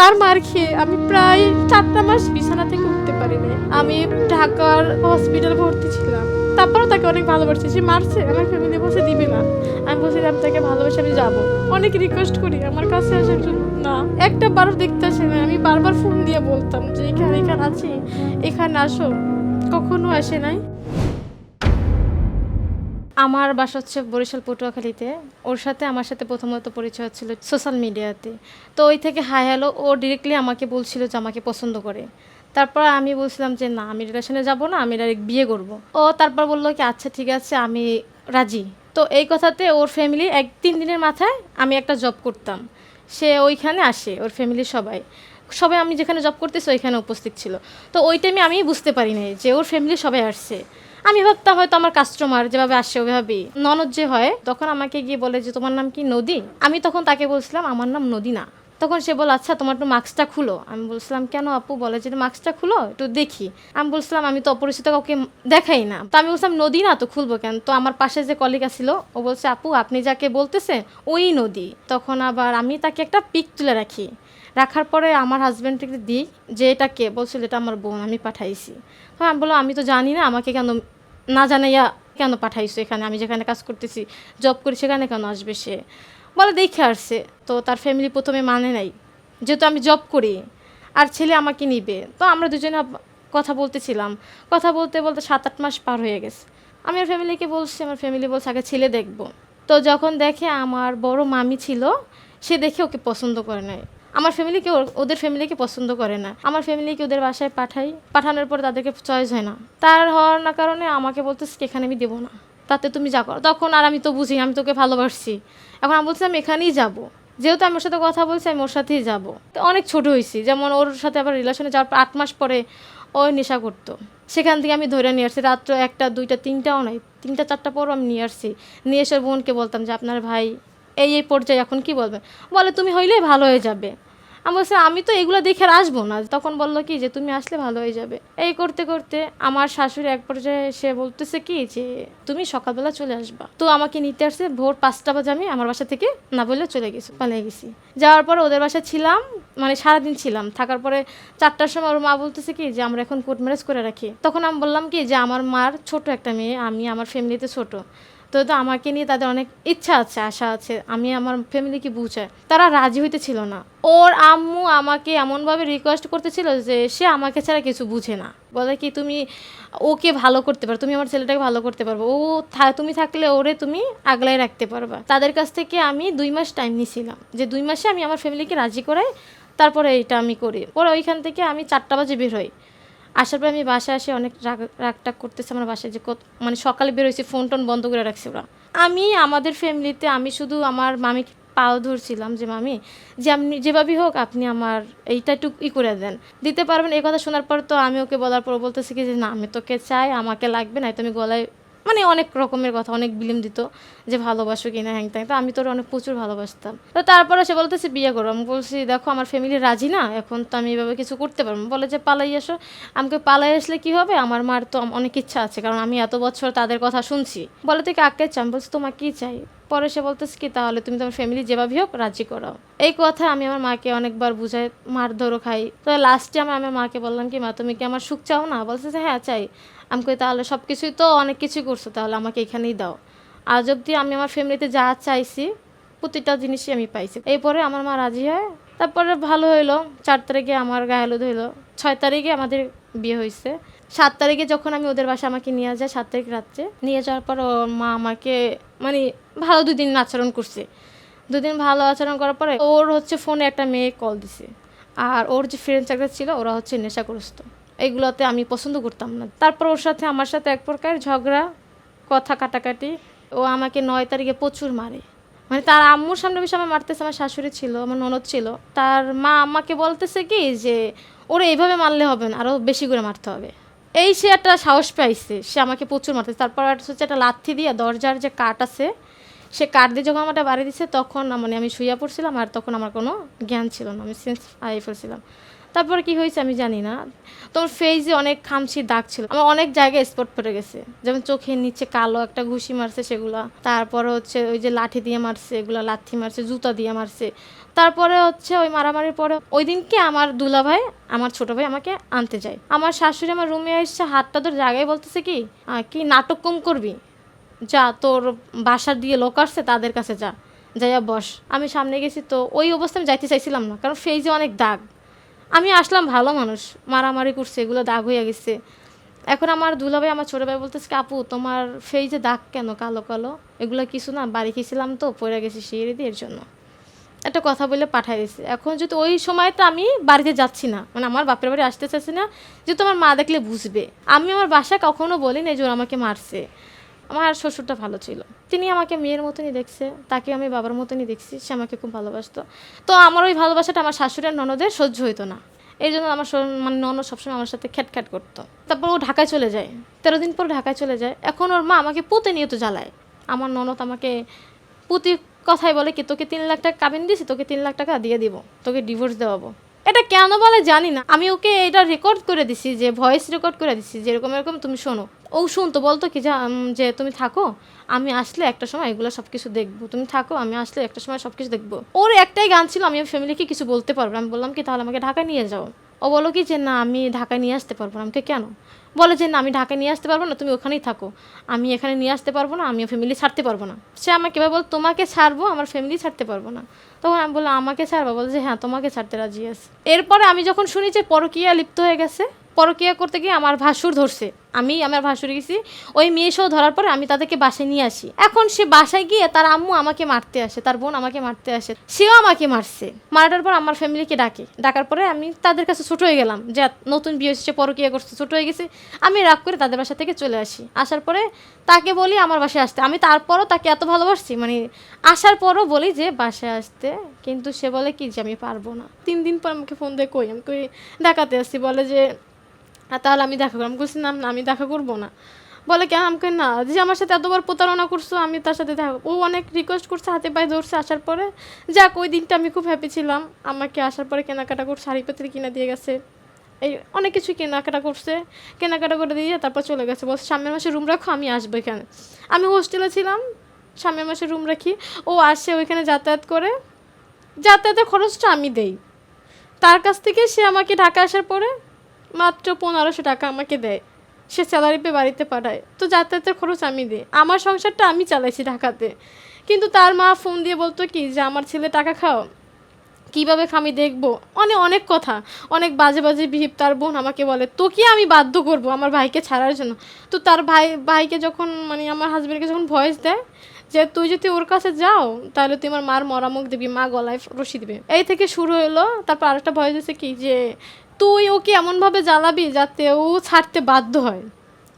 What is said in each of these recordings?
তার মার খেয়ে আমি প্রায় চারটা মাস বিছানা থেকে উঠতে পারিনি। আমি ঢাকার হসপিটাল ভর্তি ছিলাম। তারপরেও তাকে অনেক ভালোবাসছি সে মারছে, আমার ফ্যামিলি বসে দিবে না। আমি বলছিলাম তাকে ভালোবাসে আমি যাব। অনেক রিকোয়েস্ট করি, আমার কাছে আসার জন্য না। একটা বারও দেখতে আসে না। আমি বারবার ফোন দিয়ে বলতাম যে, এখানে এখানে আছি, এখানে আসো। কখনো আসে নাই। আমার বাসা হচ্ছে বরিশাল, পটুয়াখালীতে। ওর সাথে আমার সাথে প্রথমত পরিচয় হচ্ছিল সোশ্যাল মিডিয়াতে তো। ওই থেকে হাই হ্যালো ও ডিরেক্টলি আমাকে বলছিল যে আমাকে পছন্দ করে। তারপর আমি বলছিলাম যে, না, আমি রিলেশনে যাব না, আমি ডাইরেক্ট বিয়ে করব। ও তারপর বলল কি আচ্ছা ঠিক আছে, আমি রাজি। তো এই কথাতে ওর ফ্যামিলি এক তিন দিনের মাথায় আমি একটা জব করতাম। সে ওইখানে আসে, ওর ফ্যামিলির সবাই। সবাই আমি যেখানে জব করতেছি, ওইখানে উপস্থিত ছিল। তো ওই টাইমে আমি বুঝতে পারিনি যে ওর ফ্যামিলি সবাই আসছে। আমি ভাবতাম হয়তো আমার কাস্টমার যেভাবে আসে, ওইভাবেই। ননদ যে হয়, তখন আমাকে গিয়ে বলে যে, তোমার নাম কি নদী? আমি তখন তাকে বলছিলাম, আমার নাম নদী না তখন সে বলে আচ্ছা তোমার একটু মাস্কটা খুলো। আমি বলছিলাম, কেন আপু? বলে যে মাস্কটা খুলো, একটু দেখি। আমি বলছিলাম, আমি তো অপরিচিত কাউকে দেখাই না। তো আমি বলছিলাম নদী না তো খুলবো কেন? তো আমার পাশে যে কলিগা ছিল ও বলছে, আপু, আপনি যাকে বলতেছেন ওই নদী। তখন আবার আমি তাকে একটা পিক তুলে রাখি। রাখার পরে আমার হাজব্যান্ডকে দিই, যে, এটা কে? বলছিল, এটা আমার বোন, আমি পাঠাইছি। তো আমি বললাম, আমি তো জানি না, আমাকে কেন না জানাইয়া কেন পাঠাইছো এখানে? আমি যেখানে কাজ করতেছি জব করি সেখানে কেন আসবে সে? বলে দেখে আসছে। তো তার ফ্যামিলি প্রথমে মানে নাই। যেহেতু আমি জব করি, আর ছেলে আমাকে নিবে। তো আমরা দুজনে কথা বলতেছিলাম। কথা বলতে বলতে সাত আট মাস পার হয়ে গেছে। আমি আমার ফ্যামিলিকে বলছি, আমার ফ্যামিলি বলছে, আগে ছেলে দেখব। তো যখন দেখে আমার বড় মামি ছিল, সে দেখে ওকে পছন্দ করে নাই। আমার ফ্যামিলিকে ওদের ফ্যামিলিকে পছন্দ করে না। আমার ফ্যামিলিকে ওদের বাসায় পাঠাই। পাঠানোর পর তাদেরকে চয়েস হয় না। তার হওয়ার না কারণে আমাকে বলতেছে এখানে আমি দেবো না। তাতে তুমি যা করো। তখন আর আমি তো বুঝি, আমি তোকে ভালোবাসছি। এখন আমি বলছি আমি এখানেই যাব। যেহেতু আমি ওর সাথে কথা বলছি, আমি ওর সাথেই যাব। তো অনেক ছোট হয়েছি। যেমন ওর সাথে আবার রিলেশনে যাওয়ার আট মাস পরে ও নেশা করতো। সেখান থেকে আমি ধরে নিয়ে আসছি, রাত্র একটা, দুইটা, তিনটাও নাই। তিনটা, চারটা পরও আমি নিয়ে আসছি। নিয়ে এসে বোনকে বলতাম যে, আপনার ভাই এই এই পর্যায়ে এখন কি বলবে? বলে, তুমি হইলেই ভালো হয়ে যাবে। আমি বলছি, আমি তো এগুলো দেখে আসব না। তখন বলল কি, যে তুমি আসলে ভালো হয়ে যাবে। এই করতে করতে আমার শাশুড়ি এক পর্যায়ে সে বলতেছে কি, যে তুমি সকালবেলা চলে আসবা। তো আমাকে নিতে আসছে, ভোর পাঁচটা বাজে আমি আমার বাসা থেকে না বললে চলে গেছি, পালিয়ে গেছি। যাওয়ার পরে ওদের বাসায় ছিলাম মানে সারাদিন ছিলাম। থাকার পরে চারটার সময় ওর মা বলতেছে কি, যে আমরা এখন কোর্ট ম্যারেজ করে রাখি। তখন আমি বললাম কি, যে আমার মার ছোট একটা মেয়ে, আমি আমার ফ্যামিলিতে ছোট। তো তো আমাকে নিয়ে তাদের অনেক ইচ্ছা আছে, আশা আছে। আমি আমার ফ্যামিলিকে বুঝাই। তারা রাজি হইতে ছিল না। ওর আম্মু আমাকে এমনভাবে রিকোয়েস্ট করতেছিল যে সে আমাকে ছাড়া কিছু বুঝে না। বলে কি, তুমি ওকে ভালো করতে পারো, তুমি আমার ছেলেটাকে ভালো করতে পারব। ও তুমি থাকলে ওরে তুমি আগলায় রাখতে পারবা। তাদের কাছ থেকে আমি দুই মাস টাইম নিয়েছিলাম যে দুই মাসে আমি আমার ফ্যামিলিকে রাজি করাই, তারপরে এটা আমি করি। পরে ওইখান থেকে আমি চারটা বাজে বের হই। আসার পর আমি বাসায় আসে অনেক রাগ, রাগটাগ করতেছে আমার বাসায় যে কত মানে সকালে বেরোইছি ফোন টোন বন্ধ করে রাখছে ওরা। আমি, আমাদের ফ্যামিলিতে আমি শুধু আমার মামিকে পাও ধরছিলাম যে, মামি, যে আপনি, যেভাবেই হোক আপনি আমার এইটা একটু ই করে দেন। দিতে পারবেন এই কথা শোনার পর তো আমি ওকে বলার পর বলতেছি কি যে, না, আমি তোকে চাই, আমাকে লাগবে না তো আমি গলায় মানে অনেক রকমের কথা, অনেক বিলিম দিত যে ভালোবাসো কিনা হ্যাং ত্যাং। তো আমি তোর অনেক প্রচুর ভালোবাসতাম। তো তারপরে সে বলতেছে, বিয়ে করো। আমি বলছি, দেখো, আমার ফ্যামিলি রাজি না, এখন তো আমি এভাবে কিছু করতে পারব। বলে যে, পালাই আসো আমাকে পালাই আসলে কি হবে? আমার মার তো অনেক ইচ্ছা আছে, কারণ আমি এত বছর তাদের কথা শুনছি। বলে, তুই কাকে চান বলছি, তোমার কি চাই? পরে সে বলতেছে কি, তাহলে তুমি তোমার ফ্যামিলি যেভাবে হোক রাজি করাও। এই কথা আমি আমার মাকে অনেকবার বুঝাই মার ধরো খাই। তো লাস্টে আমি আমার মাকে বললাম কি, মা, তুমি কি আমার সুখ চাও না? বলছে যে হ্যাঁ চাই। আমি কই, তাহলে সব কিছুই তো অনেক কিছুই করছ, তাহলে আমাকে এখানেই দাও। আজ অবধি আমি আমার ফ্যামিলিতে যা চাইছি, প্রতিটা জিনিসই আমি পাইছি। এরপরে আমার মা রাজি হয়, তারপরে ভালো হইল। চার তারিখে আমার গায়ে হলুদ হইল। ছয় তারিখে আমাদের বিয়ে হয়েছে সাত তারিখে যখন আমি ওদের বাসা আমাকে নিয়ে যায়, সাত তারিখ রাত্রে, নিয়ে যাওয়ার পর ওর মা আমাকে মানে ভালো দুদিন আচরণ করছে। দুদিন ভালো আচরণ করার পরে ওর হচ্ছে ফোনে একটা মেয়ে কল দিছে। আর ওর যে ফ্রেন্ড সার্কেল ছিল, ওরা হচ্ছে নেশা নেশাগ্রস্ত। এইগুলোতে আমি পছন্দ করতাম না। তারপর ওর সাথে আমার সাথে এক প্রকার ঝগড়া, কথা কাটাকাটি, ও আমাকে নয় তারিখে প্রচুর মারে। মানে তার আম্মুর সামনে বেশি আমার মারতেছে, আমার শাশুড়ি ছিল, আমার ননদ ছিল। তার মা আমাকে বলতেছে কি যে, ওরা এইভাবে মারলে হবে না আরও বেশি করে মারতে হবে। এই সে একটা সাহস পাইছে, সে আমাকে প্রচুর মারতেছে। তারপর হচ্ছে একটা লাথি দিয়ে দরজার যে কাঠ আছে, সে কাঠ দিয়ে যখন আমারটা বাড়ি দিছে, তখন মানে আমি শুয়ে পড়ছিলাম আর তখন আমার কোনো জ্ঞান ছিল না, আমি সেন্স হারিয়ে ফেলছিলাম তারপরে কি হয়েছে আমি জানি না। তোমার ফেসে অনেক খামছি দাগ ছিল। আমার অনেক জায়গায় স্পট পড়ে গেছে। যেমন চোখের নিচে কালো একটা ঘুষি মারছে সেগুলা। তারপর হচ্ছে ওই যে লাঠি দিয়ে মারছে, এগুলা লাথি মারছে, জুতা দিয়ে মারছে। তারপরে হচ্ছে ওই মারামারির পরে ওই দিনকে আমার দুলা ভাই আমার ছোট ভাই আমাকে আনতে যায়। আমার শাশুড়ি আমার রুমে এসে হাতটা তোর জায়গায় বলতেছে কি কি নাটক কম করবি? যা, তোর বাসার দিয়ে লোক আসছে, তাদের কাছে যা। যাইয়া বস। আমি সামনে গেছি তো ওই অবস্থায় আমি যাইতে চাইছিলাম না, কারণ ফেজে অনেক দাগ। আমি আসলাম ভালো মানুষ মারামারি করছে এগুলো দাগ হয়ে গেছে। এখন আমার দুলাভাই আমার ছোটো ভাই বলতেছে কি, আপু তোমার ফেজে দাগ কেন কালো কালো? এগুলো কিছু না বাড়ি খেয়েছিলাম তো পড়ে গেছি সিঁড়ি দিয়ে এর জন্য। একটা কথা বলে পাঠাই দিয়েছে এখন যদি ওই সময়টা আমি বাড়িতে যাচ্ছি না মানে আমার বাপের বাড়ি আসতে চাচ্ছি না যে তোমার মা দেখলে বুঝবে। আমি আমার বাসায় কখনো বলি না যে আমাকে মারছে। আমার শ্বশুরটা ভালো ছিল। তিনি আমাকে মেয়ের মতনই দেখছে তাকে আমি বাবার মতনই দেখছি, সে আমাকে খুব ভালোবাসতো। তো আমার ওই ভালোবাসাটা আমার শাশুড়ের ননদের সহ্য হইতো না। এই জন্য আমার মানে ননদ সবসময় আমার সাথে খ্যাটখ্যাট করতো। তারপর ও ঢাকায় চলে যায়। তেরো দিন পর ঢাকায় চলে যায়। এখন ওর মা আমাকে পুঁতে নিয়ে তো জ্বালায়। আমার ননদ আমাকে প্রতি কথাই বলে কি, তোকে তিন লাখ টাকা কাবিন দিছি তোকে তিন লাখ টাকা দিয়ে দিব, তোকে ডিভোর্স দেওয়াবো। এটা কেন বলে জানি না। আমি ওকে এটা রেকর্ড করে দিছি, যে ভয়েস রেকর্ড করে দিছি যে এরকম এরকম তুমি শোনো। ও শুনতো বলতো কি যে, যে তুমি থাকো আমি আসলে একটা সময় এগুলো সব কিছু দেখব। তুমি থাকো আমি আসলে একটা সময় সব কিছু দেখব। ওর একটাই গান ছিল আমি ফ্যামিলিকে কিছু বলতে পারব। আমি বললাম কি তাহলে আমাকে ঢাকা নিয়ে যাও। ও বলো কি যে না আমি ঢাকায় নিয়ে আসতে পারব না। আমাকে কেন? বলে যে না আমি ঢাকায় নিয়ে আসতে পারব না তুমি ওখানেই থাকো। আমি এখানে নিয়ে আসতে পারব না আমি ফ্যামিলি ছাড়তে পারব না। সে আমাকে এবার বল তোমাকে ছাড়বো আমার ফ্যামিলি ছাড়তে পারব না। তখন আমি বললাম, আমাকে ছাড়বা? বলে যে হ্যাঁ তোমাকে ছাড়তে রাজি আছে। এরপরে আমি যখন শুনি যে পরকিয়া লিপ্ত হয়ে গেছে, পরকীয়া করতে গিয়ে আমার ভাসুর ধরছে। আমি আমার ভাসুর গেছি। ওই মেয়ে সহ ধরার পরে আমি তাদেরকে বাসায় নিয়ে আসি। এখন সে বাসায় গিয়ে তার আম্মু আমাকে মারতে আসে, তার বোন আমাকে মারতে আসে। সেও আমাকে মারছে। মারাটার পর আমার ফ্যামিলিকে ডাকে। ডাকার পরে আমি তাদের কাছে ছোট হয়ে গেলাম যে, নতুন বিয়ে হচ্ছে পরকীয়া করছে, ছোট হয়ে গেছে। আমি রাগ করে তাদের বাসা থেকে চলে আসি। আসার পরে তাকে বলি আমার বাসায় আসতে। আমি তারপরও তাকে এত ভালোবাসছি মানে আসার পরও বলি যে, বাসায় আসতে কিন্তু সে বলে কি যে আমি পারব না। তিন দিন পর আমাকে ফোন দিয়ে কই, আমি কই, দেখাতে আসছি, বলে যে তাহলে আমি দেখা করব। আমি না আমি দেখা করব না। বলে কেন? আমাকে না, যে আমার সাথে এতবার প্রতারণা করছ, আমি তার সাথে দেখা ও অনেক রিকোয়েস্ট করছে, হাতে পায়ে ধরছে, আসার পরে, যাক, ওই দিনটা আমি খুব হ্যাপি ছিলাম। আমাকে আসার পরে কেনাকাটা করে শাড়ি পাত্রি কিনে দিয়ে গেছে। এই অনেক কিছু কেনাকাটা করছে, কেনাকাটা করে দিয়ে তারপর চলে গেছে। বলছে, সামনের মাসে রুম রাখো, আমি আসব এখানে। আমি হোস্টেলে ছিলাম, সামনের মাসে রুম রাখি। ও আসে ওইখানে যাতায়াত করে। যাতায়াতের খরচটা আমি দেই। তার কাছ থেকে সে আমাকে ঢাকা আসার পরে মাত্র পনেরোশো টাকা আমাকে দেয়। সে স্যালারি পেয়ে বাড়িতে পাঠায়। তো যাতায়াতের খরচ আমি দিই। আমার সংসারটা আমি চালাইছি ঢাকাতে। কিন্তু তার মা ফোন দিয়ে বলতো কি যে, আমার ছেলে টাকা খাও। কীভাবে আমি দেখব? অনেক অনেক কথা। অনেক বাজে বাজে বিহিপ তার বোন আমাকে বলে, তোকে আমি বাধ্য করব আমার ভাইকে ছাড়ার জন্য। তো তার ভাই, ভাইকে যখন মানে আমার হাজব্যান্ডকে যখন ভয়েস দেয় যে তুই যদি ওর কাছে যাও, তাহলে তুই আমার মার মরামুখ দিবি, মা গলায় রশি দিবে। এই থেকে শুরু হলো, তারপর আরেকটা ভয় হয়েছে কি, যে তুই ওকে এমনভাবে জ্বালাবি যাতে ও ছাড়তে বাধ্য হয়।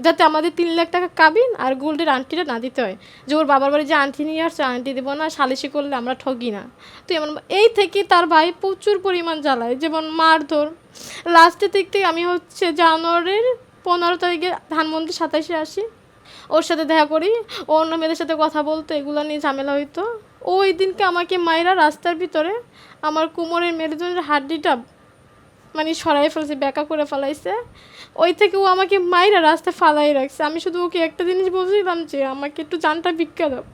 যাতে আমাদের তিন লাখ টাকা কাবিন আর গোল্ডের আন্টিটা না দিতে হয়। যে ওর বাবার বাড়ি যে আন্টি নিয়ে আসছে, আন্টি দেবো না, সালিশি করলে আমরা ঠগি না। তো এমন এই থেকে তার ভাই প্রচুর পরিমাণ জ্বালায়। যেমন মারধর লাস্টের দিক থেকে আমি হচ্ছে জানুয়ারির পনেরো তারিখে ধানমন্দির সাতাশে আসি। ওর সাথে দেখা করি, ও অন্য মেয়েদের সাথে কথা বলতো, এগুলো নিয়ে ঝামেলা হইতো। ওই দিনকে আমাকে মায়েরা রাস্তার ভিতরে আমার কোমরের মেরুদণ্ডের হাড্ডিটা মানে সরাই ফেলছে ব্যাকা করে ফেলাইছে। ওই থেকে ও আমাকে মায়েরা রাস্তায় ফালাই রাখছে। আমি শুধু ওকে একটা জিনিস বলছিলাম যে, আমাকে একটু জানটা ভিক্ষা দাও।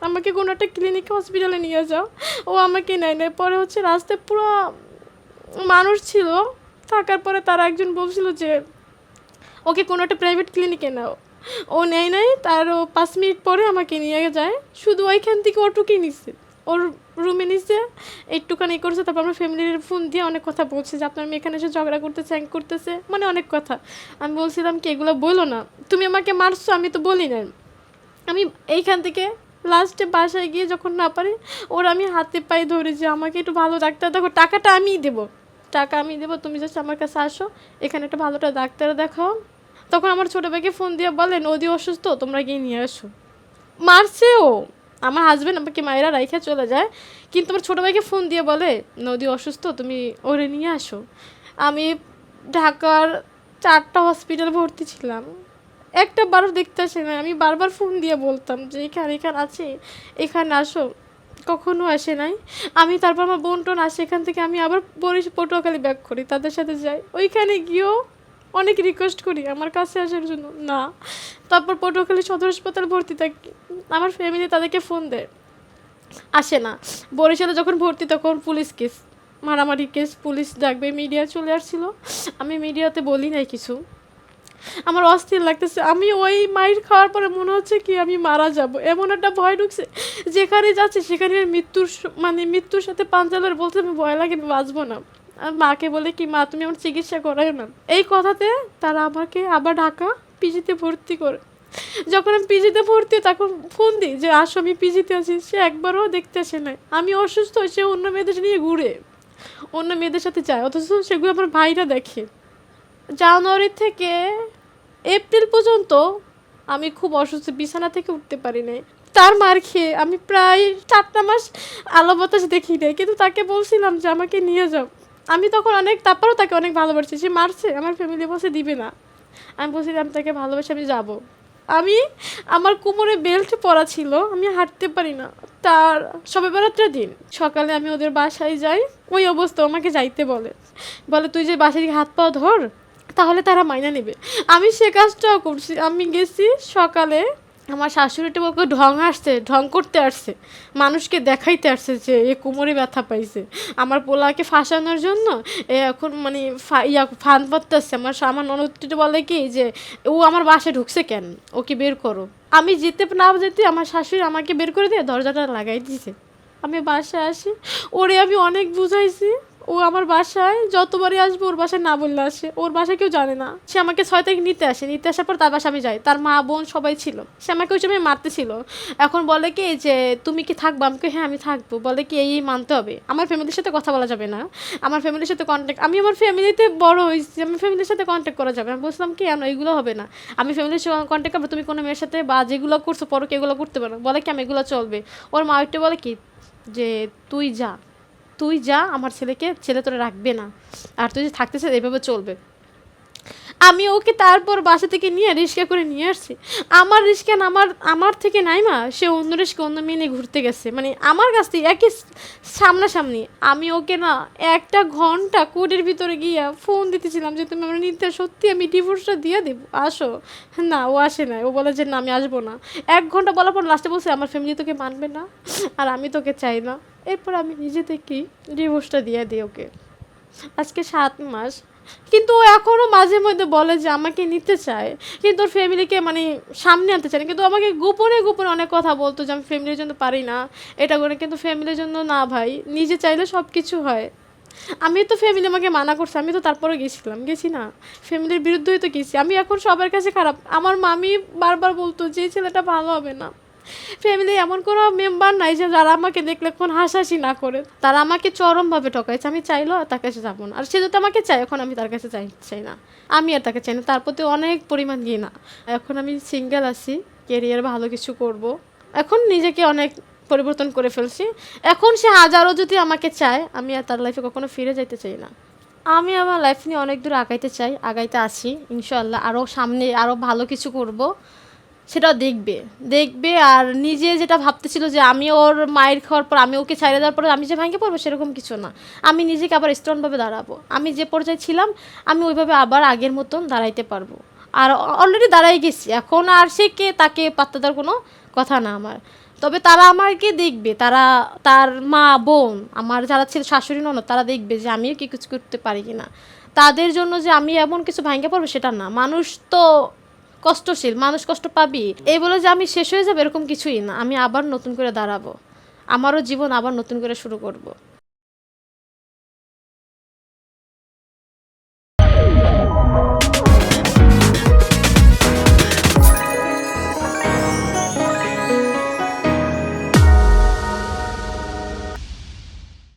আমাকে কোনো একটা ক্লিনিকে হসপিটালে নিয়ে যাও। ও আমাকে নেয় নেয়। পরে হচ্ছে রাস্তায় পুরো মানুষ ছিল। থাকার পরে তারা একজন বলছিল যে, ওকে কোনো একটা প্রাইভেট ক্লিনিকে নাও। ও নেয় নাই, তার ও পাঁচ মিনিট পরে আমাকে নিয়ে যায়। শুধু ওইখান থেকে ওটুকুই নিচ্ছে ওর রুমে নিচ্ছে একটুখানি করছে, তারপর আমার ফ্যামিলির ফোন দিয়ে অনেক কথা বলছে যে, আপনার মেয়ে এখানে এসে ঝগড়া করতেছে হ্যাং করতেছে মানে অনেক কথা। আমি বলছিলাম কি, এগুলো বলো না। তুমি আমাকে মারছো, আমি তো বলি না আমি এইখান থেকে লাস্টে বাসায় গিয়ে যখন না পারি, ওর আমি হাতে পায়ে ধরে যে, আমাকে একটু ভালো ডাক্তার দেখো টাকাটা আমিই দেবো। টাকা আমি দেবো, তুমি জাস্ট আমার কাছে আসো, এখানে একটা ভালোটা ডাক্তার দেখাও। তখন আমার ছোটো ভাইকে ফোন দিয়ে বলে নদী অসুস্থ, তোমরা গিয়ে নিয়ে আসো। মারছে ও। আমার হাজব্যান্ড আমাকে মায়েরা রাইখা চলে যায়। কিন্তু আমার ছোটো ভাইকে ফোন দিয়ে বলে নদী অসুস্থ, তুমি ওরে নিয়ে আসো। আমি ঢাকার চারটা হসপিটাল ভর্তি ছিলাম। একটা বারও দেখতে আসে না আমি বারবার ফোন দিয়ে বলতাম যে, এখানে এখানে আছে, এখানে আসো। কখনো আসে নাই। আমি তারপর আমার বোন টোন আসে এখান থেকে আমি আবার পটুয়াখালী ব্যাক করি, তাদের সাথে যাই। ওইখানে গিয়েও অনেক রিকোয়েস্ট করি আমার কাছে আসার জন্য। না। তারপর পটুয়াখালী সদর হাসপাতাল ভর্তি থাকি। আমার ফ্যামিলি তাদেরকে ফোন দেয়। আসে না। বরিশালে যখন ভর্তি তখন পুলিশ কেস মারামারি কেস পুলিশ ডাকবে মিডিয়া চলে আসছিল। আমি মিডিয়াতে বলি নাই কিছু। আমার অস্থির লাগতেছে। আমি ওই মাইর খাওয়ার পরে মনে হচ্ছে কি আমি মারা যাব। এমন একটা ভয় ঢুকছে। যেখানে যাচ্ছে সেখানে মৃত্যুর মানে মৃত্যুর সাথে পাঞ্জাবের বলতে আমি ভয় লাগে, আমি বাঁচবো না। মাকে বলে কি, মা, তুমি আমার চিকিৎসা করাই না। এই কথাতে তারা আমাকে আবার ঢাকা পিজিতে ভর্তি করে। যখন আমি পিজিতে ভর্তি, তখন ফোন দিই যে, আসো, আমি পিজিতে আছি। সে একবারও দেখতে আসে নাই। আমি অসুস্থ, সে অন্য মেয়েদের নিয়ে ঘুরে, অন্য মেয়েদের সাথে যায়। অথচ সেগুলো আমার ভাইরা দেখে। জানুয়ারি থেকে এপ্রিল পর্যন্ত আমি খুব অসুস্থ, বিছানা থেকে উঠতে পারি নাই। তার মার খেয়ে আমি প্রায় চারটা মাস আলো বাতাস দেখি নাই কিন্তু তাকে বলছিলাম যে, আমাকে নিয়ে যাও। আমি তখন অনেক, তারপরেও তাকে অনেক ভালোবাসছি সে মারছে, আমার ফ্যামিলি বসে দিবে না। আমি বলছিলাম, তাকে ভালোবাসে আমি যাব। আমি, আমার কোমরে বেল্ট পরা ছিল, আমি হাঁটতে পারি না। তার সবে বেড়াত্রের দিন, সকালে আমি ওদের বাসায় যাই, ওই অবস্থা আমাকে যাইতে বলে। বলে, তুই যে বাসায় হাত পা ধর, তাহলে তারা মাইনা নেবে। আমি সে কাজটাও করছি। আমি গেছি সকালে আমার শাশুড়িটা বলকে ঢং আসছে, ঢং করতে আসছে। মানুষকে দেখাইতে আসছে যে এ কোমরে ব্যথা পাইছে। আমার পোলাকে ফাঁসানোর জন্য এ এখন মানে ইয়া ফান পাততেছে আমার আমার ননদটি বলে কি যে, ও আমার বাসায় ঢুকছে কেন? ওকে বের করো। আমি যেতে না যেতে আমার শাশুড়ি আমাকে বের করে দিয়ে দরজাটা লাগাই দিয়েছে আমি বাসায় আসি। ওরে আমি অনেক বুঝাইছি। ও আমার বাসায় যতবারই আসবে, ওর বাসায় না বললে আসে। ওর বাসায় কেউ জানে না। সে আমাকে ছয় তারিখ নিতে আসে। নিতে আসার পর তার বাসায় আমি যাই। তার মা, বোন সবাই ছিল। সে আমাকে ওই সময় মারতেছিল। এখন বলে কি যে, তুমি কি থাকবা? আমাকে হ্যাঁ আমি থাকব। বলে কি, এই মানতে হবে। আমার ফ্যামিলির সাথে কথা বলা যাবে না। আমার ফ্যামিলির সাথে কন্ট্যাক্ট আমি আমার ফ্যামিলিতে বড় হয়েছি। আমার ফ্যামিলির সাথে কন্ট্যাক্ট করা যাবে আমি বলছিলাম কি কেন এগুলো হবে না। আমি ফ্যামিলির সাথে কন্ট্যাক্ট করব, তুমি কোনো মেয়ের সাথে বা যেগুলো করছ পরকে এগুলো করতে পারো। বলে কি, আমি এগুলো চলবে। ওর মা একটু বলে কি, যে, তুই যা। তুই যা আমার ছেলেকে ছেলে তোরা রাখবে না। আর তুই যে থাকতেছে এভাবে চলবে। আমি ওকে তারপর বাসা থেকে নিয়ে রিক্সা করে নিয়ে আসছি। আমার রিক্সা আমার আমার থেকে নাই মা, সে অন্য রিক্সা অন্য মেয়ে নিয়ে ঘুরতে গেছে। মানে আমার কাছ থেকে একই সামনাসামনি। আমি ওকে না একটা ঘণ্টা কোর্টের ভিতরে গিয়া ফোন দিতেছিলাম যে, তুমি আমার নিতে, সত্যি আমি ডিভোর্সটা দিয়ে দেবো। আসো। না, ও আসে না ও বলে যে, না, আমি আসব না। এক ঘণ্টা বলার পর লাস্টে বলছে, আমার ফ্যামিলি তোকে মানবে না, আর আমি তোকে চাই না। এরপর আমি নিজে থেকেই ডিভোর্সটা দিয়ে দিই ওকে। আজকে সাত মাস কিন্তু ও এখনও মাঝে মধ্যে বলে যে আমাকে নিতে চায়। কিন্তু ওর ফ্যামিলিকে মানে সামনে আনতে চায় কিন্তু আমাকে গোপনে গোপনে অনেক কথা বলতো যে আমি ফ্যামিলির জন্য পারি না, এটা করে কিন্তু ফ্যামিলির জন্য না ভাই, নিজে চাইলে সব কিছু হয়। আমি তো ফ্যামিলি আমাকে মানা করছে আমি তো তারপরে গেছিলাম। গেছি না। ফ্যামিলির বিরুদ্ধেই তো গেছি। আমি এখন সবার কাছে খারাপ। আমার মামি বারবার বলতো যে ছেলেটা ভালো হবে না। ফ্যামিলি এমন কোনো মেম্বার নাই যে যারা আমাকে দেখলে কোন হাসাহাসি না করে। তারা আমাকে চরমভাবে ঠকাইছে। আমি চাইলেও তার কাছে যাব না। আর সে যদি আমাকে চাই এখন আমি তার কাছে চাই চাই না। আমি আর তাকে চাই না। তার প্রতি অনেক পরিমাণ গিয়ে না এখন আমি সিঙ্গেল আছি। কেরিয়ার ভালো কিছু করব। এখন নিজেকে অনেক পরিবর্তন করে ফেলছি। এখন সে হাজারও যদি আমাকে চায়, আমি আর তার লাইফে কখনো ফিরে যাইতে চাই না। আমি আমার লাইফ নিয়ে অনেক দূর আগাইতে চাই, আগাইতে আছি ইনশাল্লাহ আরও সামনে আরও ভালো কিছু করব। সেটাও দেখবে। দেখবে আর নিজে যেটা ভাবতেছিল যে আমি ওর মায়ের খাওয়ার পর আমি ওকে ছাইড়ে দেওয়ার পরে আমি যে ভাঙে পড়ব সেরকম কিছু না। আমি নিজেকে আবার স্ট্রংভাবে দাঁড়াবো। আমি যে পর্যায়ে ছিলাম, আমি ওইভাবে আবার আগের মতন দাঁড়াইতে পারব। আর অলরেডি দাঁড়াই গেছি। এখন আর সে কে, তাকে পাত্তা দেওয়ার কোনো কথা না আমার। তবে তারা আমাকে দেখবে। তারা, তার মা, বোন, আমার যারা ছিল শাশুড়ি, ননদ, তারা দেখবে যে আমিও কি কিছু করতে পারি কিনা। তাদের জন্য যে আমি এমন কিছু ভাঙে পড়ব সেটা না। মানুষ তো কষ্টশীল, মানুষ কষ্ট পাবি এই বলে যে আমি শেষ হয়ে যাব এরকম কিছুই না, আমি আবার নতুন করে দাঁড়াবো আমারও জীবন আবার নতুন করে শুরু করব।